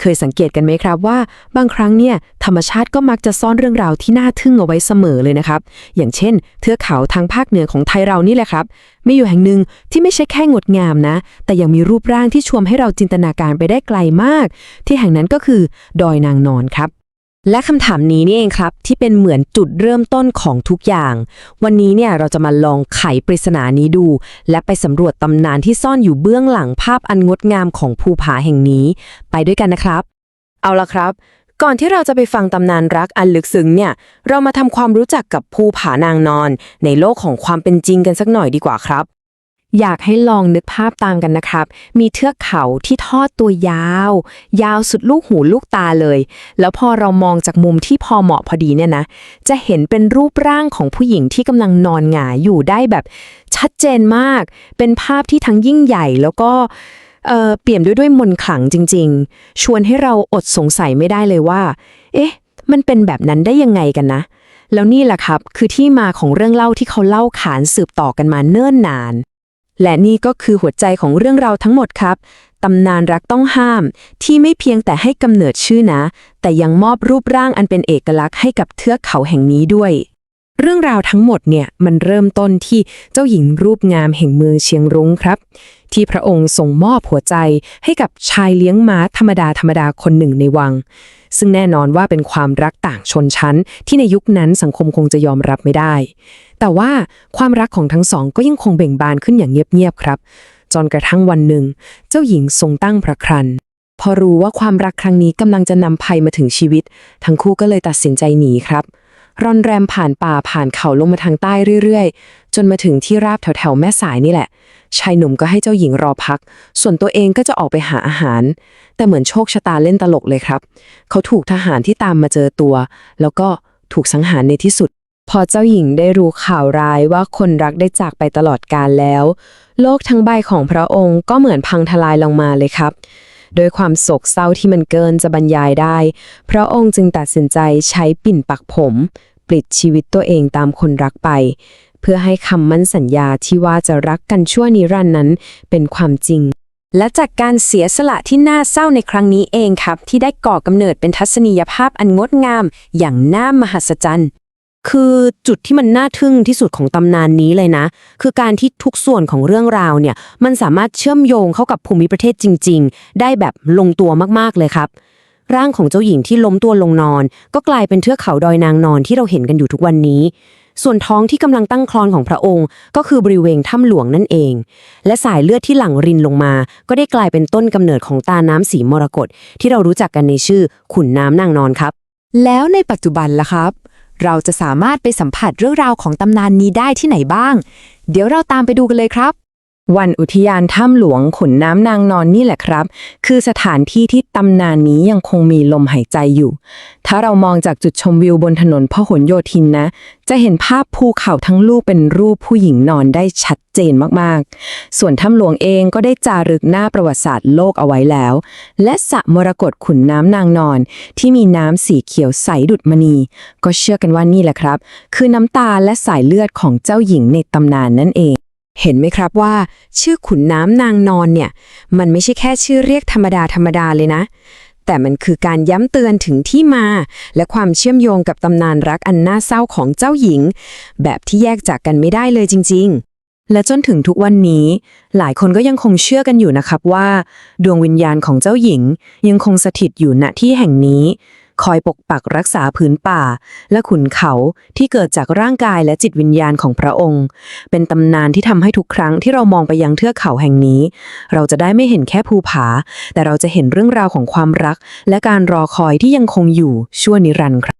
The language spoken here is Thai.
เคยสังเกตกันไหมครับว่า บางครั้งเนี่ยธรรมชาติก็มักจะซ่อนเรื่องราวที่น่าทึ่งเอาไว้เสมอเลยนะครับ อย่างเช่น เทือกเขาทางภาคเหนือของไทยเรานี่แหละครับมีอยู่แห่งหนึ่งที่ไม่ใช่แค่งดงามนะ แต่ยังมีรูปร่างที่ชวนให้เราจินตนาการไปได้ไกลมาก ที่แห่งนั้นก็คือ ดอยนางนอนครับ และคำถามนี้นี่เองครับ ที่เป็นเหมือนจุดเริ่มต้นของทุกอย่าง วันนี้เนี่ยเราจะมาลองไขปริศนานี้ดู และไปสำรวจตำนานที่ซ่อนอยู่เบื้องหลังภาพอันงดงามของภูผาแห่งนี้ ไปด้วยกันนะครับ เอาละครับ ก่อนที่เราจะไปฟังตำนานรักอันลึกซึ้งเนี่ย เรามาทำความรู้จักกับภูผานางนอน ในโลกของความเป็นจริงกันสักหน่อยดีกว่าครับ อยากให้ลองนึกภาพตามกันนะครับ มีเทือกเขาที่ทอดตัวยาว ยาวสุดลูกหูลูกตาเลย แล้วพอเรามองจากมุมที่พอเหมาะพอดีเนี่ยนะ จะเห็นเป็นรูปร่างของผู้หญิงที่กำลังนอนหงายอยู่ได้แบบชัดเจนมาก เป็นภาพที่ทั้งยิ่งใหญ่แล้วก็เออเปี่ยมด้วยด้วยมนขลังจริง ๆ ชวนให้เราอดสงสัยไม่ได้เลยว่า เอ๊ะ มันเป็นแบบนั้นได้ยังไงกันนะแล้วนี่แหละครับ คือที่มาของเรื่องเล่าที่เขาเล่าขานสืบต่อกันมาเนิ่นนาน และนี่ก็คือหัวใจของเรื่องราวทั้งหมดครับ ตำนานรักต้องห้าม ที่ไม่เพียงแต่ให้กำเนิดชื่อนะ แต่ยังมอบรูปร่างอันเป็นเอกลักษณ์ให้กับเทือกเขาแห่งนี้ด้วย เรื่องราวทั้งหมดเนี่ยมันเริ่มต้นที่เจ้าหญิงรูปงามแห่งเมืองเชียงรุ้งครับ ที่พระองค์ทรงมอบหัวใจให้กับชายเลี้ยงม้าธรรมดาธรรมดาคนหนึ่งในวัง ซึ่งแน่นอนว่าเป็นความรักต่างชนชั้น ที่ในยุคนั้นสังคมคงจะยอมรับไม่ได้ แต่ว่าความรักของทั้งสองก็ยังคงเบ่งบานขึ้นอย่างเงียบๆครับจนกระทั่งวันหนึ่ง เจ้าหญิงทรงตั้งพระครันพอรู้ว่าความรักครั้งนี้กำลังจะนำภัยมาถึงชีวิต ทั้งคู่ก็เลยตัดสินใจหนีครับ ร่อนแรมผ่านป่าผ่านเขาลงมาทางใต้เรื่อยๆ จนมาถึงที่ราบแถวๆแม่สายนี่แหละ ชายหนุ่มก็ให้เจ้าหญิงรอพัก ส่วนตัวเองก็จะออกไปหาอาหาร แต่เหมือนโชคชะตาเล่นตลกเลยครับ เขาถูกทหารที่ตามมาเจอตัว แล้วก็ถูกสังหารในที่สุด พอเจ้าหญิงได้รู้ข่าวร้ายว่าคนรักได้จากไปตลอดกาลแล้ว โลกทั้งใบของพระองค์ก็เหมือนพังทลายลงมาเลยครับ โดยความโศกเศร้าที่มันเกินจะบรรยายได้ พระองค์จึงตัดสินใจใช้ปิ่นปักผม ปลิดชีวิตตัวเองตามคนรักไป เพื่อให้คำมั่นสัญญาที่ว่าจะรักกันชั่วนิรันดร์นั้นเป็นความจริงและจากการเสียสละที่น่าเศร้าในครั้งนี้เองครับ ที่ได้ก่อกำเนิดเป็นทัศนียภาพอันงดงาม อย่างน่ามหัศจรรย์ คือจุดที่มันน่าทึ่งที่สุดของตำนานนี้เลยนะ คือการที่ทุกส่วนของเรื่องราวเนี่ย มันสามารถเชื่อมโยงเข้ากับภูมิประเทศจริง ๆ ได้แบบลงตัวมากๆเลยครับ ร่างของเจ้าหญิงที่ล้มตัวลงนอน ก็กลายเป็นเทือกเขาดอยนางนอนที่เราเห็นกันอยู่ทุกวันนี้ ส่วนท้องที่กำลังตั้งคลอนของพระองค์ ก็คือบริเวณถ้ำหลวงนั่นเอง และสายเลือดที่หลั่งรินลงมา ก็ได้กลายเป็นต้นกำเนิดของตาน้ำสีมรกตที่เรารู้จักกันในชื่อขุนน้ำนางนอนครับ แล้วในปัจจุบันล่ะครับ เราจะสามารถไปสัมผัสเรื่องราวของตำนานนี้ได้ที่ไหนบ้าง เดี๋ยวเราตามไปดูกันเลยครับ วันอุทยานถ้ำหลวงขุนน้ำนางนอนนี่แหละครับ คือสถานที่ที่ตำนานนี้ยังคงมีลมหายใจอยู่ ถ้าเรามองจากจุดชมวิวบนถนนพหลโยธินนะ จะเห็นภาพภูเขาทั้งลูกเป็นรูปผู้หญิงนอนได้ชัดเจนมากๆ ส่วนถ้ำหลวงเองก็ได้จารึกหน้าประวัติศาสตร์โลกเอาไว้แล้ว และสระมรกตขุนน้ำนางนอน ที่มีน้ำสีเขียวใสดุดมณี ก็เชื่อกันว่านี่แหละครับ คือน้ำตาและสายเลือดของเจ้าหญิงในตำนานนั่นเอง เห็นไหมครับว่า ชื่อขุนน้ำนางนอนเนี่ย มันไม่ใช่แค่ชื่อเรียกธรรมดาธรรมดาเลยนะ แต่มันคือการย้ำเตือนถึงที่มา และความเชื่อมโยงกับตำนานรักอันน่าเศร้าของเจ้าหญิง แบบที่แยกจากกันไม่ได้เลยจริง ๆ และจนถึงทุกวันนี้ หลายคนก็ยังคงเชื่อกันอยู่นะครับว่า ดวงวิญญาณของเจ้าหญิงยังคงสถิตอยู่ณที่แห่งนี้ คอยปกปักรักษาพื้นป่า และขุนเขาที่เกิดจากร่างกายและจิตวิญญาณของพระองค์ เป็นตำนานที่ทำให้ทุกครั้งที่เรามองไปยังเทือกเขาแห่งนี้ เราจะได้ไม่เห็นแค่ภูผา แต่เราจะเห็นเรื่องราวของความรัก และการรอคอยที่ยังคงอยู่ชั่วนิรันดร์ครับ